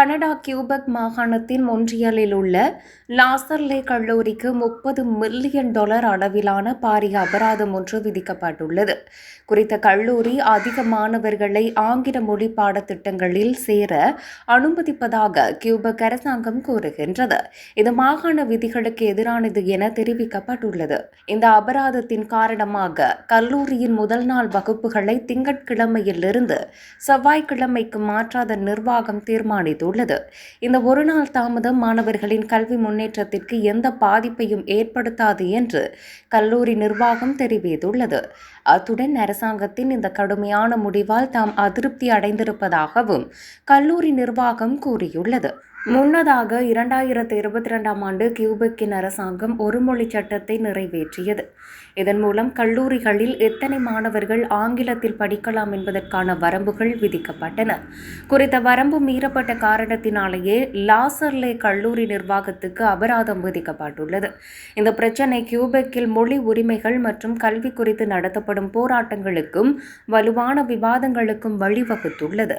Canada Quebec மாகாணத்தின் மொன்றியலில் உள்ள லாசர்லே கல்லூரிக்கு முப்பது மில்லியன் டாலர் அளவிலான பாரிய அபராதம் ஒன்று விதிக்கப்பட்டுள்ளது. குறித்த கல்லூரி அதிக மாணவர்களை ஆங்கில மொழி பாடத்திட்டங்களில் சேர அனுமதிப்பதாக கியூபெக் அரசாங்கம் கூறுகின்றது. இது மாகாண விதிகளுக்கு எதிரானது என தெரிவிக்கப்பட்டுள்ளது. இந்த அபராதத்தின் காரணமாக கல்லூரியின் முதல் நாள் வகுப்புகளை திங்கட்கிழமையிலிருந்து செவ்வாய்க்கிழமைக்கு மாற்றாத நிர்வாகம் தீர்மானித்தது தெரிவித்துள்ளது இந்த ஒருநாள் தாமதம் மாணவர்களின் கல்வி முன்னேற்றத்திற்கு எந்த பாதிப்பையும் ஏற்படுத்தாது என்று கல்லூரி நிர்வாகம் தெரிவித்துள்ளது. அத்துடன் அரசாங்கத்தின் இந்த கடுமையான முடிவால் தாம் அதிருப்தி அடைந்திருப்பதாகவும் கல்லூரி நிர்வாகம் கூறியுள்ளது. முன்னதாக இரண்டாயிரத்து இருபத்தி ரெண்டாம் ஆண்டு கியூபெக்கின் அரசாங்கம் ஒருமொழி சட்டத்தை நிறைவேற்றியது. இதன் மூலம் கல்லூரிகளில் எத்தனை மாணவர்கள் ஆங்கிலத்தில் படிக்கலாம் என்பதற்கான வரம்புகள் விதிக்கப்பட்டன. குறித்த வரம்பு மீறப்பட்ட காரணத்தினாலேயே லாசர்லே கல்லூரி நிர்வாகத்துக்கு அபராதம் விதிக்கப்பட்டுள்ளது. இந்த பிரச்சினை கியூபெக்கில் மொழி உரிமைகள் மற்றும் கல்வி குறித்து நடத்தப்படும் போராட்டங்களுக்கும் வலுவான விவாதங்களுக்கும் வழிவகுத்துள்ளது.